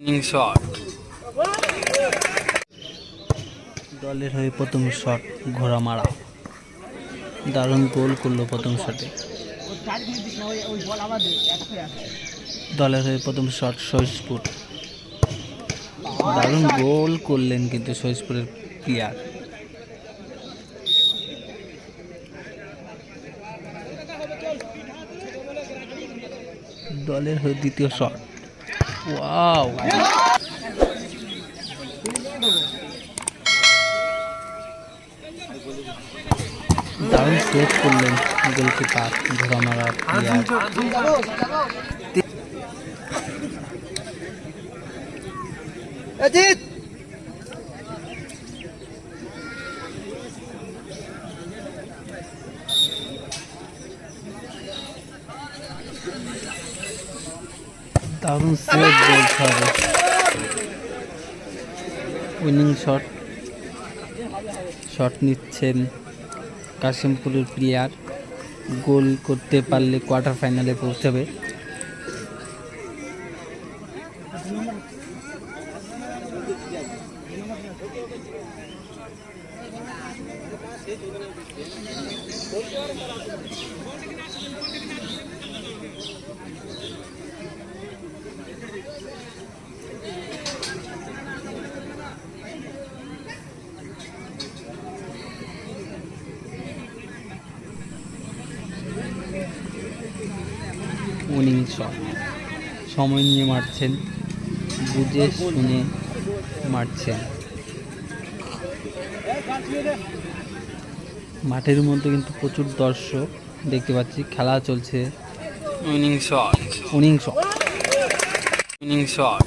Shot দলের হয়ে প্রথম শট ঘোড়া মারা। দারুণ গোল করল প্রথম শটে দলের হয়ে প্রথম শট সহিসপুর দারুণ গোল করলেন কিন্তু সহিসপুরের প্লেয়ার দলের হয়ে দ্বিতীয় শট ওয়াও দারুণ সেভ করলেন গোলকিপার ধরা মারা প্লেয়ার দারুণ বলতে হবে। উইনিং শট শট নিচ্ছেন কাশিমপুরের প্লেয়ার। গোল করতে পারলে কোয়ার্টার ফাইনালে পৌঁছাবে। উইনিং শট সময় নিয়ে মারছেন বুঝে শুনে মারছেন। মাঠের মধ্যে কিন্তু প্রচুর দর্শক দেখতে পাচ্ছি খেলা চলছে। Winning shot winning shot winning shot